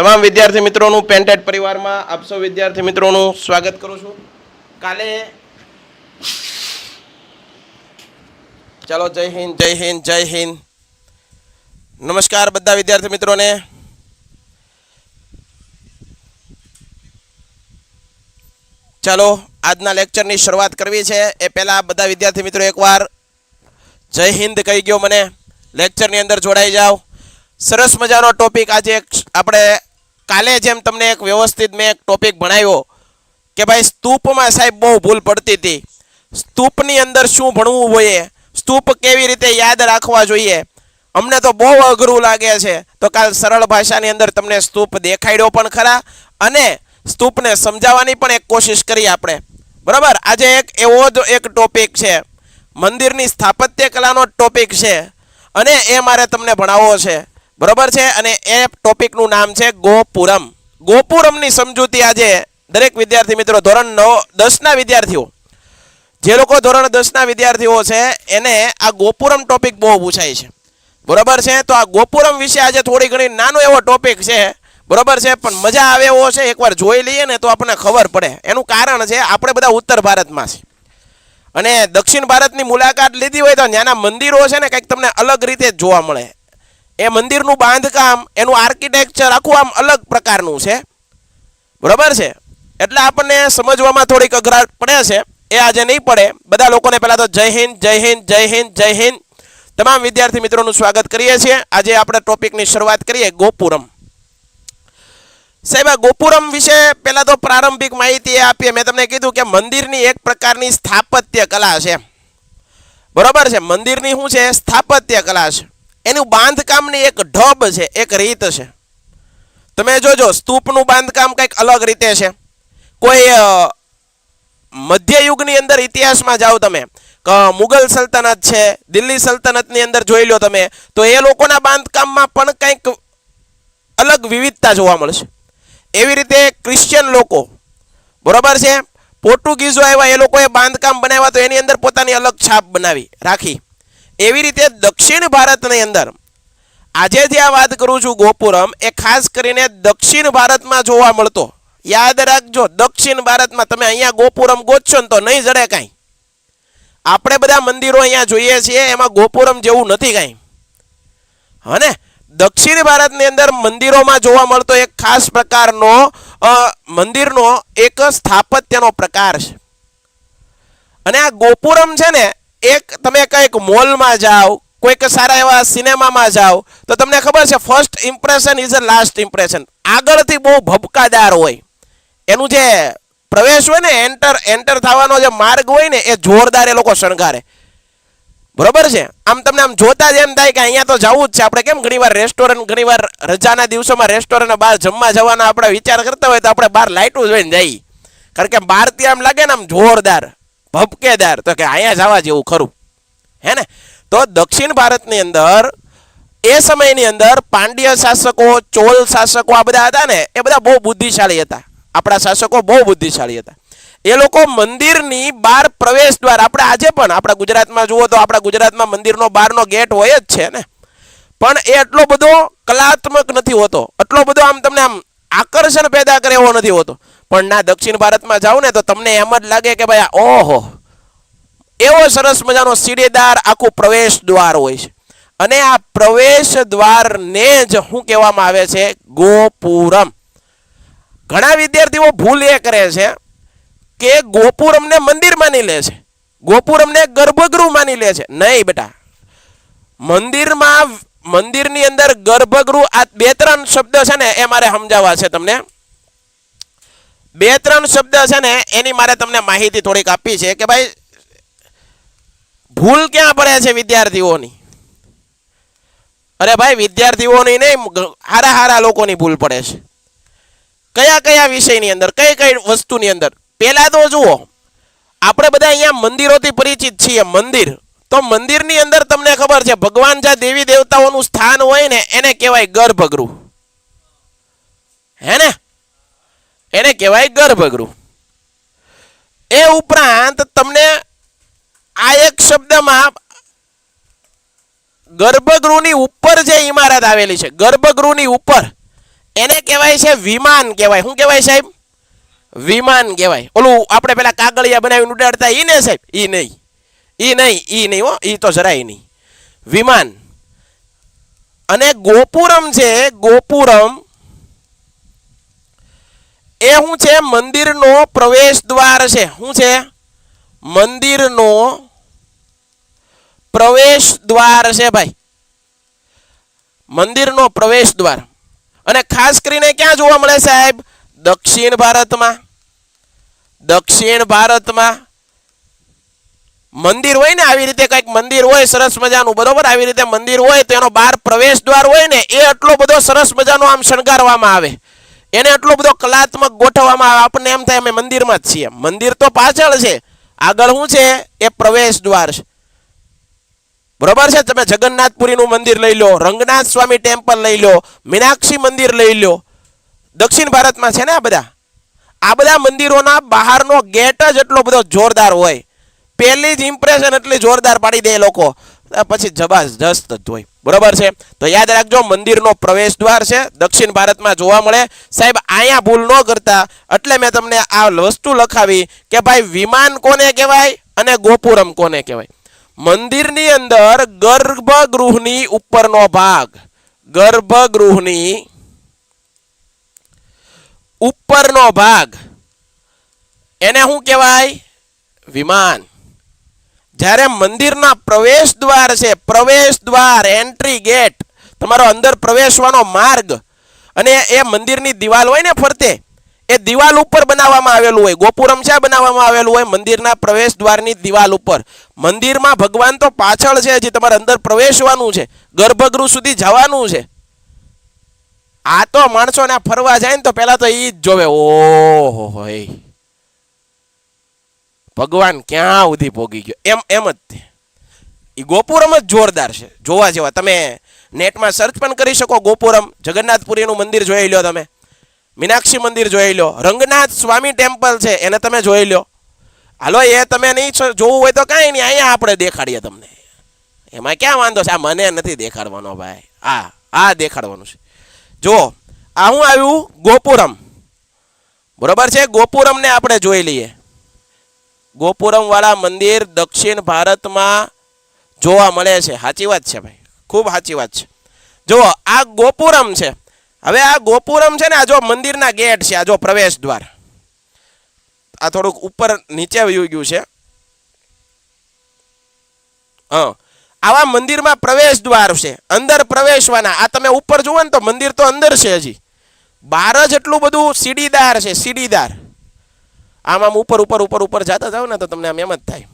તમામ વિદ્યાર્થી મિત્રોનું પેન્ટેડ પરિવારમાં આપ સૌ વિદ્યાર્થી મિત્રોનું સ્વાગત કરું છું. કાલે ચાલો જય હિન્દ જય હિન્દ જય હિન્દ. નમસ્કાર બધા વિદ્યાર્થી મિત્રોને. ચાલો આજના લેક્ચરની શરૂઆત કરવી છે. એ પહેલાં બધા વિદ્યાર્થી મિત્રો એકવાર જય હિન્દ કહી ગયો મને. લેક્ચરની અંદર જોડાઈ જાઓ. સરસ મજાનો ટોપિક આજે આપણે કાલે જેમ તમને એક વ્યવસ્થિત મેં એક ટોપિક ભણાવ્યો કે ભાઈ સ્તૂપમાં સાહેબ બહુ ભૂલ પડતી હતી. સ્તૂપની અંદર શું ભણવું જોઈએ સ્તૂપ કેવી રીતે યાદ રાખવા જોઈએ, અમને તો બહુ અઘરું લાગે છે. તો કાલ સરળ ભાષાની અંદર તમને સ્તૂપ દેખાડ્યો પણ ખરા અને સ્તૂપને સમજાવવાની પણ એક કોશિશ કરી આપણે. બરાબર? આજે એક એવો જ એક ટોપિક છે. મંદિરની સ્થાપત્ય કલાનો ટોપિક છે. અને એ મારે તમને ભણાવવો છે. બરોબર છે? અને એ ટોપિકનું નામ છે ગોપુરમ. ગોપુરમની સમજૂતી આજે દરેક વિદ્યાર્થી મિત્રો ધોરણ નવ દસના વિદ્યાર્થીઓ. જે લોકો ધોરણ દસના વિદ્યાર્થીઓ છે, એને આ ગોપુરમ ટોપિક બહુ પૂછાય છે. બરોબર છે? તો આ ગોપુરમ વિશે આજે થોડી ઘણી નાનો એવો ટોપિક છે. બરોબર છે? પણ મજા આવે એવો છે, એકવાર જોઈ લઈએ ને તો આપણને ખબર પડે. એનું કારણ છે, આપણે બધા ઉત્તર ભારતમાં છે અને દક્ષિણ ભારતની મુલાકાત લીધી હોય તો ત્યાંના મંદિરો છે ને, કંઈક તમને અલગ રીતે જોવા મળે. એ મંદિરનું બાંધકામ, એનું આર્કિટેક્ચર આખું આમ અલગ પ્રકારનું છે. બરાબર છે? એટલે આપણને સમજવામાં થોડીક અઘરાટ પડે છે. એ આજે નહીં પડે. બધા લોકોને પહેલાં તો જય હિન્દ જય હિન્દ જય હિન્દ જય હિન્દ. તમામ વિદ્યાર્થી મિત્રોનું સ્વાગત કરીએ છીએ. આજે આપણે ટોપિકની શરૂઆત કરીએ, ગોપુરમ. સાહેબ ગોપુરમ વિશે પહેલાં તો પ્રારંભિક માહિતી એ આપીએ. મેં તમને કીધું કે મંદિરની એક પ્રકારની સ્થાપત્ય કલા છે. બરોબર છે? મંદિરની શું છે? સ્થાપત્ય કલા છે. એનું બાંધકામની એક ઢબ છે, એક રીત છે. તમે જોજો, સ્તૂપનું બાંધકામ કંઈક અલગ રીતે છે. કોઈ મધ્યયુગની અંદર ઇતિહાસમાં જાઓ તમે મુગલ સલ્તનત છે, દિલ્હી સલ્તનતની અંદર જોઈ લો તમે, તો એ લોકોના બાંધકામમાં પણ કંઈક અલગ વિવિધતા જોવા મળશે. એવી રીતે ક્રિશ્ચિયન લોકો, બરોબર છે? પોર્ટુગીઝો આવ્યા, એ લોકોએ બાંધકામ બનાવ્યા, તો એની અંદર પોતાની અલગ છાપ બનાવી, રાખી. એવી રીતે દક્ષિણ ભારતની અંદર આજે જે આ વાત કરું છું ગોપુરમ, એ ખાસ કરીને દક્ષિણ ભારતમાં જોવા મળતો. યાદ રાખજો, દક્ષિણ ભારતમાં તમે અહીંયા ગોપુરમ ગોતશો ને તો નહીં જડે કાંઈ. આપણે બધા મંદિરો અહીંયા જોઈએ છીએ, એમાં ગોપુરમ જેવું નથી કાંઈ. હને? દક્ષિણ ભારતની અંદર મંદિરોમાં જોવા મળતો એક ખાસ પ્રકારનો મંદિરનો એક સ્થાપત્યનો પ્રકાર છે. અને આ ગોપુરમ છે ને એક તમે કંઈક મોલમાં જાઓ, કોઈક સારા એવા સિનેમામાં જાઓ, તો તમને ખબર છે first impression is a last impression આગળથી બહુ ભબકાદાર હોય. એનું જે પ્રવેશ હોય ને એન્ટર એન્ટર થવાનો જે માર્ગ હોય ને, એ જોરદાર એ લોકો શણગારે. બરોબર છે? આમ તમને આમ જોતા જ એમ થાય કે અહીંયા તો જવું જ છે. આપણે કેમ ઘણીવાર રેસ્ટોરન્ટ ઘણીવાર રજાના દિવસોમાં રેસ્ટોરન્ટ બહાર જમવા જવાના આપણે વિચાર કરતા હોય તો આપણે બહાર લાઇટું જોઈને જઈએ. કારણ કે બહારથી આમ લાગે ને આમ જોરદાર. ભપકેદાર તો કે અહીંયા જવા જેવું ખરું. હે ને? તો દક્ષિણ ભારતની અંદર, એ સમયની અંદર પાંડ્ય શાસકો, ચોલ શાસકો આ બધા હતા ને, એ બધા બહુ બુદ્ધિશાળી હતા. આપણા શાસકો બહુ બુદ્ધિશાળી હતા. એ લોકો મંદિરની બહાર પ્રવેશ દ્વાર, આપણે આજે પણ, આપણા ગુજરાતમાં જુઓ તો આપણા ગુજરાતમાં મંદિરનો બહારનો ગેટ હોય જ છે ને. પણ એ એટલો બધો કલાત્મક નથી હોતો. એટલો બધો આમ તમને આમ આકર્ષણ પેદા કરે એવો નથી હોતો. પણ ના, દક્ષિણ ભારતમાં જાઓ ને તો તમને એમ જ લાગે કે ભાઈ ઓહો. એવો સરસ મજાનો સીડીદાર આખું પ્રવેશ દ્વાર હોય છે. અને આ પ્રવેશ દ્વારને જ શું કહેવામાં આવે છે? ગોપુરમ. ઘણા વિદ્યાર્થીઓ ભૂલ એ કરે છે કે ગોપુરમને મંદિર માની લે છે. ગોપુરમને ગર્ભગૃહ માની લે છે. નહીં બેટા. મંદિરમાં, મંદિરની અંદર ગર્ભગૃહ આ બે ત્રણ શબ્દ છે ને, એ મારે સમજાવવા છે તમને. બે ત્રણ શબ્દ છે ને, એની મારે તમને માહિતી થોડીક આપી છે કે ભાઈ, ભૂલ ક્યાં પડે છે વિદ્યાર્થીઓની? અરે ભાઈ, વિદ્યાર્થીઓની નહીં હારા હારા લોકોની ભૂલ પડે છે. કયા કયા વિષયની અંદર, કઈ કઈ વસ્તુની અંદર? પહેલા તો જુઓ, આપણે બધા અહીંયા મંદિરોથી પરિચિત છીએ, મંદિર. તો મંદિરની અંદર તમને ખબર છે, ભગવાન જ્યાં દેવી દેવતાઓનું સ્થાન હોય ને, એને કહેવાય ગર્ભગૃહ. હે ને? એને કહેવાય ગર્ભગૃહ. એ ઉપરાંત તમને આ એક શબ્દમાં ગર્ભગૃહની ઉપર જે ઇમારત આવેલી છે, ગર્ભગૃહની ઉપર, એને કહેવાય છે વિમાન કહેવાય. શું કહેવાય સાહેબ? વિમાન કહેવાય. ઓલું આપણે પેલા કાગળિયા બનાવીને ઉડાડતા ઈ ને સાહેબ? ઈ નહીં. ઈ નહીં ઈ નહીં હો, ઈ તો જરાય નહીં. વિમાન. અને ગોપુરમ છે, ગોપુરમ એ શું છે? મંદિરનો પ્રવેશ દ્વાર છે. શું છે? મંદિરનો પ્રવેશ દ્વાર છે ભાઈ. મંદિરનો પ્રવેશ દ્વાર. અને ખાસ કરીને ક્યાં જોવા મળે સાહેબ? દક્ષિણ ભારતમાં. દક્ષિણ ભારતમાં મંદિર હોય ને આવી રીતે કંઈક મંદિર હોય, સરસ મજાનું, બરોબર? આવી રીતે મંદિર હોય, તો એનો બહાર પ્રવેશ દ્વાર હોય ને, એ એટલો બધો સરસ મજાનો આમ શણગારવામાં આવે. એને એટલો બધો કલાત્મક ગોઠવવામાં આવે. આપણને એમ થાય અમે મંદિરમાં જ છીએ. મંદિર તો પાછળ છે. આગળ શું છે? એ પ્રવેશ દ્વાર છે. બરોબર છે? તમે જગન્નાથપુરીનું મંદિર લઈ લો, રંગનાથ સ્વામી ટેમ્પલ લઈ લો, મીનાક્ષી મંદિર લઈ લો. દક્ષિણ ભારતમાં છે ને આ બધા? આ બધા મંદિરોના બહારનો ગેટ જ એટલો બધો જોરદાર હોય. પહેલી જ ઇમ્પ્રેશન એટલી જોરદાર પાડી દે લોકો. પછી જબરજસ્ત જ હોય. બરોબર છે? તો યાદ રાખજો, મંદિરનો પ્રવેશ દ્વાર છે, દક્ષિણ ભારતમાં જોવા મળે. સાહેબ, અહીંયા ભૂલ ન કરતા. એટલે મેં તમને આ વસ્તુ લખાવી કે ભાઈ, વિમાન કોને કહેવાય અને ગોપુરમ કોને કહેવાય? મંદિરની અંદર ગર્ભગૃહની ઉપરનો ભાગ, ગર્ભગૃહની ઉપરનો ભાગ. એને શું કહેવાય? વિમાન. જ્યારે મંદિરના પ્રવેશ દ્વાર છે, પ્રવેશ દ્વાર એન્ટ્રી ગેટ તમારો અંદર પ્રવેશવાનો માર્ગ. અને એ મંદિરની દિવાલ હોય ને ફરતે, એ દિવાલ ઉપર બનાવવામાં આવેલું હોય, ગોપુરમ છે બનાવવામાં આવેલું હોય મંદિરના પ્રવેશ દ્વારની દિવાલ ઉપર. મંદિરમાં ભગવાન તો પાછળ છે હજી તમારે અંદર પ્રવેશવાનું છે, ગર્ભગૃહ સુધી જવાનું છે. આ તો માણસોને ફરવા જાય ને તો પહેલાં તો એ જ જોવે, ઓહો હોય ભગવાન ક્યાં સુધી પોગી ગયો? એમ એમ જ તે. એ ગોપુરમ જ જોરદાર છે. જોવા જેવા. તમે નેટમાં સર્ચ પણ કરી શકો ગોપુરમ. જગન્નાથપુરીનું મંદિર જોઈ લો તમે. મીનાક્ષી મંદિર જોઈ લો રંગનાથ સ્વામી ટેમ્પલ છે, એને તમે જોઈ લો હાલો, એ તમે નહીં જોવું હોય તો કાંઈ નહીં. અહીંયા આપણે દેખાડીએ તમને. એમાં ક્યાં વાંધો છે? આ મને નથી દેખાડવાનો ભાઈ. આ આ દેખાડવાનું છે. જો, આ હું આવ્યું ગોપુરમ. બરોબર છે? ગોપુરમને આપણે જોઈ લઈએ. ગોપુરમ વાળા મંદિર દક્ષિણ ભારતમાં જોવા મળે છે. સાચી વાત છે ભાઈ. ખૂબ સાચી વાત છે. જુઓ આ ગોપુરમ છે, હવે આ ગોપુરમ છે ને, આ જો મંદિરના ગેટ છે, આ જો પ્રવેશ દ્વાર. આ થોડુંક ઉપર નીચે વયું ગયું છે. હા. આવા મંદિરમાં પ્રવેશ દ્વાર છે, અંદર પ્રવેશવાના. આ તમે ઉપર જુઓ ને તો મંદિર તો અંદર છે હજી બાર જ એટલું બધું સીડીદાર છે, સીડીદાર. આમ આમ ઉપર ઉપર ઉપર ઉપર જતા જાઓ ને તો તમને આમ એમ જ થાય.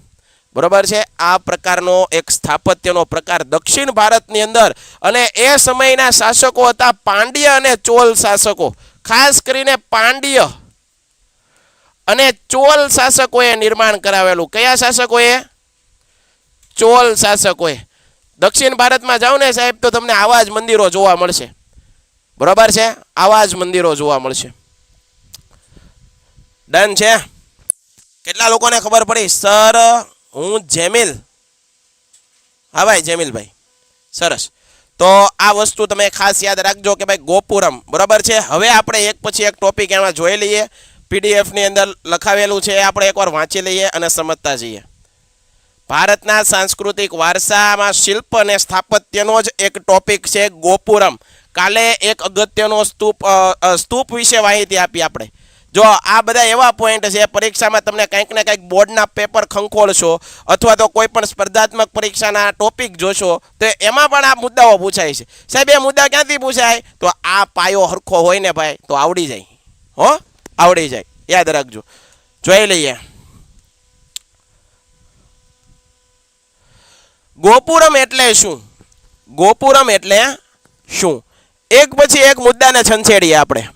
બરોબર છે? આ પ્રકારનો એક સ્થાપત્યનો પ્રકાર દક્ષિણ ભારતની અંદર. અને એ સમયના શાસકો હતા પાંડ્ય અને ચોલ શાસકો. ખાસ કરીને પાંડ્ય અને ચોલ શાસકોએ નિર્માણ કરાવેલું. કયા શાસકોએ? ચોલ શાસકોએ. દક્ષિણ ભારતમાં જાઓ ને સાહેબ તો તમને આવા જ મંદિરો જોવા મળશે. બરોબર છે? આવા જ મંદિરો જોવા મળશે. ડન છે? કેટલા લોકોને ખબર પડી? સર, હું જેમિલ. હા ભાઈ જેમિલભાઈ સરસ. તો આ વસ્તુ તમે ખાસ યાદ રાખજો કે ભાઈ ગોપુરમ, બરાબર છે? હવે આપણે એક પછી એક ટોપિક એમાં જોઈ લઈએ. પીડીએફની અંદર લખાવેલું છે આપણે એકવાર વાંચી લઈએ અને સમજતા જઈએ. ભારતના સાંસ્કૃતિક વારસામાં શિલ્પ અને સ્થાપત્યનો જ એક ટોપિક છે ગોપુરમ. કાલે એક અગત્યનો સ્તૂપ સ્તૂપ વિશે માહિતી આપી આપણે. જો આ બધા એવા પોઈન્ટ છે, પરીક્ષામાં તમને કંઈક ને કંઈક બોર્ડના પેપર ખંખોળશો અથવા તો કોઈ પણ સ્પર્ધાત્મક પરીક્ષાના ટોપિક જોશો, તો એમાં પણ આ મુદ્દાઓ પૂછાય છે. સાહેબ, એ મુદ્દા ક્યાંથી પૂછાય? તો આ પાયો હરખો હોય ને ભાઈ, તો આવડી જાય. હો? આવડી જાય. યાદ રાખજો. જોઈ લઈએ. ગોપુરમ એટલે શું? ગોપુરમ એટલે શું? એક પછી એક મુદ્દાને છંછેડીએ આપણે.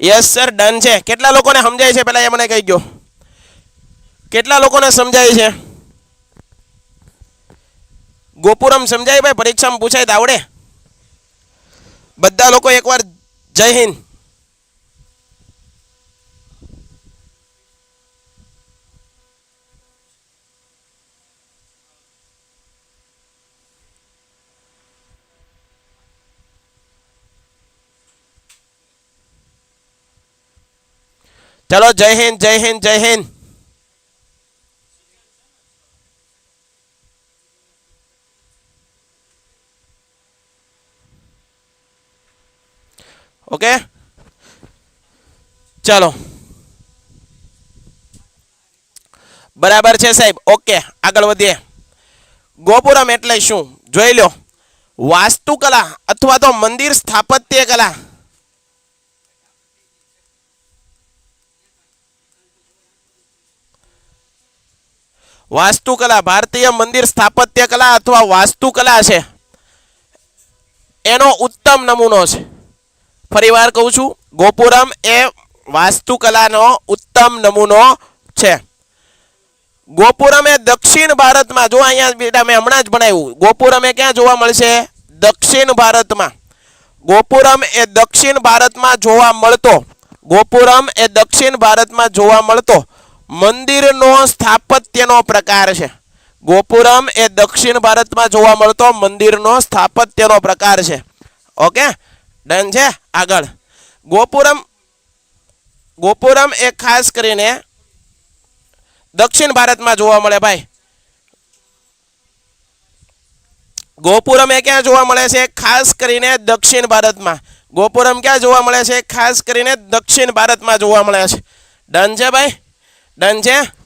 યસ સર ડન છે. કેટલા લોકોને સમજાય છે? પેલા એ મને કહી ગયો કેટલા લોકોને સમજાય છે? ગોપુરમ સમજાય, ભાઈ? પરીક્ષામાં પૂછાય તો આવડે. બધા લોકો એકવાર જય હિન્દ. ચલો, જય હિન્દ જય હિન્દ જય હિન્દ. ઓકે? ચાલો. બરાબર છે સાહેબ? ઓકે, આગળ વધીએ. ગોપુરમ એટલે શું? જોઈ લો. વાસ્તુકલા અથવા તો મંદિર સ્થાપત્ય કલા. વાસ્તુકલા, ભારતીય મંદિર સ્થાપત્ય કલા અથવા વાસ્તુકલા છે. એનો ઉત્તમ નમૂનો છે. ફરીવાર કહું છું, ગોપુરમ એ વાસ્તુકલાનો ઉત્તમ નમૂનો છે. ગોપુરમ એ દક્ષિણ ભારતમાં, જો અહીંયા બેટા મેં હમણાં જ બનાવ્યું, ગોપુરમ એ ક્યાં જોવા મળશે? દક્ષિણ ભારતમાં. ગોપુરમ એ દક્ષિણ ભારતમાં જોવા મળતો. ગોપુરમ એ દક્ષિણ ભારતમાં જોવા મળતો. મંદિરનો સ્થાપત્યનો પ્રકાર છે. ગોપુરમ એ દક્ષિણ ભારતમાં જોવા મળતો મંદિરનો સ્થાપત્યનો પ્રકાર છે. ઓકે? ડન છે? આગળ. ગોપુરમ ગોપુરમ એ ખાસ કરીને દક્ષિણ ભારતમાં જોવા મળે ભાઈ. ગોપુરમ એ ક્યાં જોવા મળે છે? ખાસ કરીને દક્ષિણ ભારતમાં. ગોપુરમ ક્યાં જોવા મળે છે? ખાસ કરીને દક્ષિણ ભારતમાં જોવા મળે છે. ડન છે ભાઈ? ડન છે?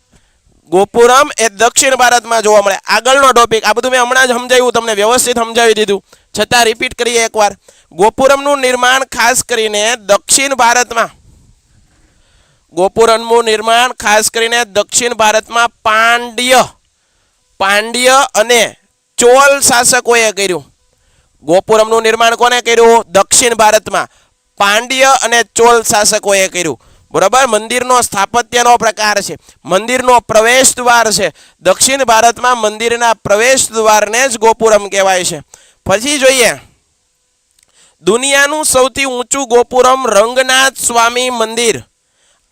ગોપુરમ એ દક્ષિણ ભારતમાં જોવા મળે. આગળનો ટોપિક આ બધું મેં હમણાં જ સમજાવ્યું, તમને વ્યવસ્થિત સમજાવી દીધું. છતાં રિપીટ કરીએ એકવાર. ગોપુરમનું નિર્માણ ખાસ કરીને દક્ષિણ ભારતમાં. ગોપુરમનું નિર્માણ ખાસ કરીને દક્ષિણ ભારતમાં પાંડ્ય પાંડ્ય અને ચોલ શાસકોએ કર્યું. ગોપુરમનું નિર્માણ કોને કર્યું? દક્ષિણ ભારતમાં. પાંડ્ય અને ચોલ શાસકોએ કર્યું. બરાબર? મંદિરનો સ્થાપત્યનો પ્રકાર છે. મંદિરનો પ્રવેશ દ્વાર છે. દક્ષિણ ભારતમાં મંદિરના પ્રવેશ દ્વારને જ ગોપુરમ કહેવાય છે. પછી જોઈએ. દુનિયાનું સૌથી ઊંચું ગોપુરમ રંગનાથ સ્વામી મંદિર.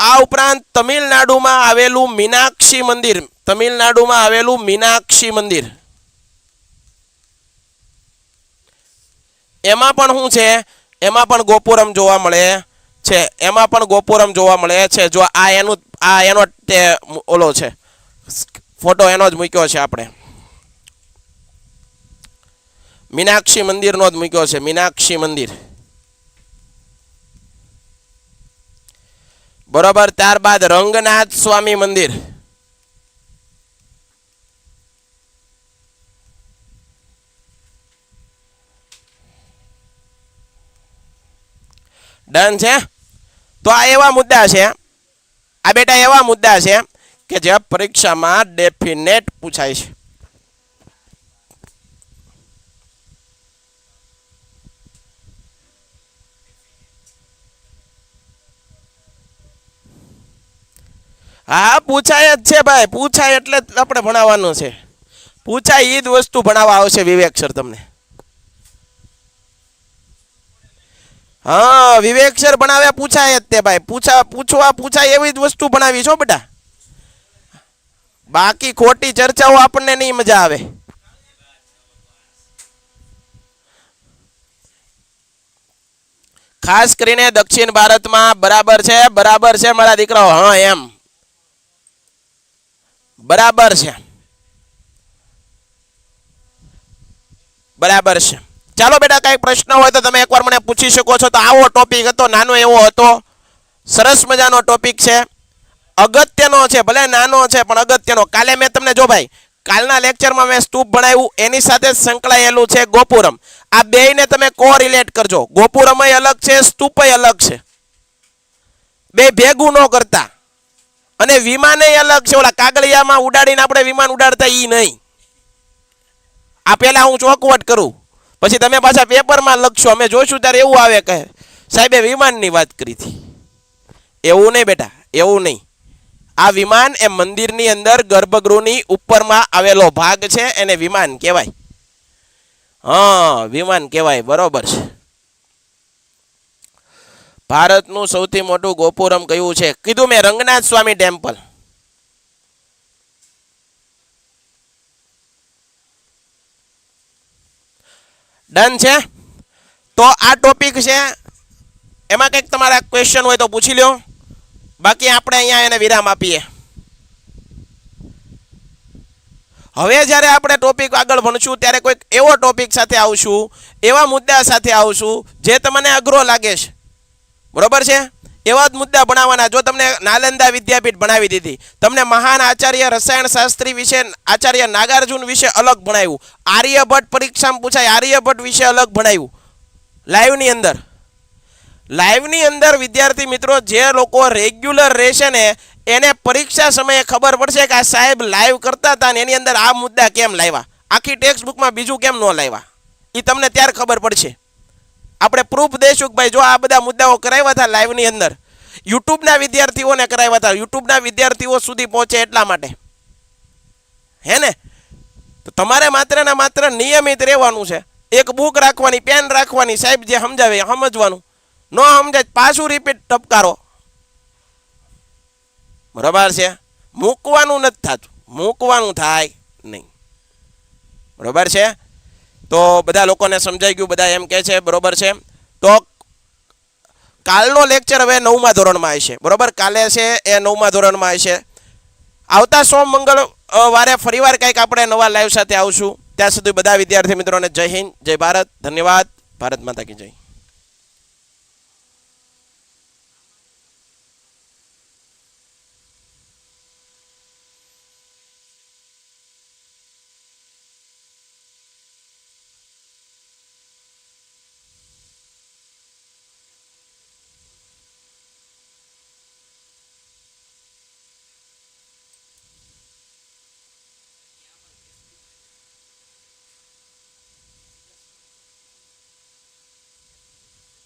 આ ઉપરાંત તમિલનાડુમાં આવેલું મીનાક્ષી મંદિર. તમિલનાડુમાં આવેલું મીનાક્ષી મંદિર. એમાં પણ શું છે? એમાં પણ ગોપુરમ જોવા મળે. છે. એમાં પણ ગોપુરમ જોવા મળે છે. જો આ એનું, આ એનો તે ઓલો છે. ફોટો એનો જ મૂક્યો છે આપણે. મીનાક્ષી મંદિરનો જ મૂક્યો છે. મીનાક્ષી મંદિર. બરોબર, ત્યારબાદ રંગનાથ સ્વામી મંદિર. ડન છે? તો આ એવા મુદ્દા છે. આ બેટા એવા મુદ્દા છે કે જે પરીક્ષામાં ડેફિનેટ પૂછાય છે. હા, પૂછાય જ છે ભાઈ. પૂછાય એટલે આપણે ભણાવવાનું છે. પૂછાય એ જ વસ્તુ ભણાવવા આવશે વિવેક સર તમને. હા, વિવેક સર ભણાવ્યા પૂછાય જ તે ભાઈ. પૂછા, પૂછવા પૂછાય એવી જ વસ્તુ ભણાવી છો બેટા બાકી ખોટી ચર્ચાઓ આપણને નહીં મજા આવે. ખાસ કરીને દક્ષિણ ભારતમાં બરાબર છે બરાબર છે મારા દીકરાઓ. હા, એમ. બરાબર છે. બરાબર છે. ચાલો બેટા, કઈ પ્રશ્ન હોય તો તમે એકવાર મને પૂછી શકો છો. તો આવો ટોપિક હતો, નાનો એવો હતો. સરસ મજાનો ટોપિક છે. અગત્યનો છે, ભલે નાનો છે, પણ અગત્યનો. કાલે મેં તમને, જો ભાઈ, કાલના લેક્ચરમાં મેં સ્તૂપ ભણાવ્યું, એની સાથે સંકળાયેલું છે ગોપુરમ. આ બેયને તમે કો રિલેટ કરજો ગોપુરમય અલગ છે સ્તૂપય અલગ છે. બે ભેગું ન કરતા. અને વિમાને અલગ છે. ઓલા કાગળિયામાં ઉડાડીને આપણે વિમાન ઉડાડતા એ નહીં. આ પહેલા હું ચોકવટ કરું. પછી તમે પાછા પેપરમાં લખશો, અમે જોઈશું ત્યારે એવું આવે કહે સાહેબે વિમાનની વાત કરી હતી એવું નહીં બેટા, એવું નહીં. આ વિમાન એ મંદિરની અંદર ગર્ભગૃહની ઉપરમાં આવેલો ભાગ છે, એને વિમાન કહેવાય. હા, વિમાન કહેવાય, બરોબર છે. ભારતનું સૌથી મોટું ગોપુરમ કયું છે? કીધું મેં રંગનાથ સ્વામી ટેમ્પલ. ડન છે? તો આ ટોપિક છે. એમાં કંઈક તમારા ક્વેશ્ચન હોય તો પૂછી લ્યો. બાકી આપણે અહીંયા એને વિરામ આપીએ. હવે જ્યારે આપણે ટોપિક આગળ ભણશું, ત્યારે કોઈક એવો ટોપિક સાથે આવશું, એવા મુદ્દા સાથે આવશું, જે તમને અઘરો લાગે છે. બરોબર છે? એવા જ મુદ્દા ભણાવવાના. જો તમને નાલંદા વિદ્યાપીઠ ભણાવી દીધી, તમને મહાન આચાર્ય રસાયણ શાસ્ત્રી વિશે આચાર્ય નાગાર્જુન વિશે અલગ ભણાવ્યું. આર્યભટ્ટ પરીક્ષામાં પૂછાય, આર્યભટ્ટ વિશે અલગ ભણાવ્યું. લાઈવની અંદર. લાઈવની અંદર, વિદ્યાર્થી મિત્રો, જે લોકો રેગ્યુલર રહેશે ને, એને પરીક્ષા સમયે ખબર પડશે કે આ સાહેબ લાઈવ કરતા હતા ને એની અંદર આ મુદ્દા કેમ લાવ્યા? આખી ટેક્સ્ટ બુકમાં બીજું કેમ ન લાવ્યા? એ તમને ત્યારે ખબર પડશે. આપણે પ્રૂફ દઈશું કે ભાઈ જો આ બધા મુદ્દાઓ કરાવ્યા હતા લાઈવની અંદર યુટ્યુબના વિદ્યાર્થીઓને કરાવ્યા હતા યુટ્યુબના વિદ્યાર્થીઓ સુધી પહોંચે એટલા માટે. હે ને? તો તમારે માત્ર ને માત્ર નિયમિત રહેવાનું છે. એક બુક રાખવાની પેન રાખવાની, સાહેબ, જે સમજાવે સમજવાનું. ન સમજાય પાછું રિપીટ ટપકારો. બરાબર છે? મૂકવાનું નથી થતું. મૂકવાનું થાય નહીં. બરાબર છે? તો બધા લોકોને સમજાઈ ગયું, બધા એમ કહે છે, બરોબર છે. તો કાલનો લેક્ચર હવે નવમા ધોરણમાં આવશે, બરોબર? કાલે છે એ નવમા ધોરણમાં આવશે. આવતા સોમ મંગળવારે ફરીવાર કંઈક આપણે નવા લાઈવ સાથે આવશું. ત્યાં સુધી બધા વિદ્યાર્થી મિત્રોને જય હિન્દ, જય ભારત, ધન્યવાદ. ભારત માતા કી જય.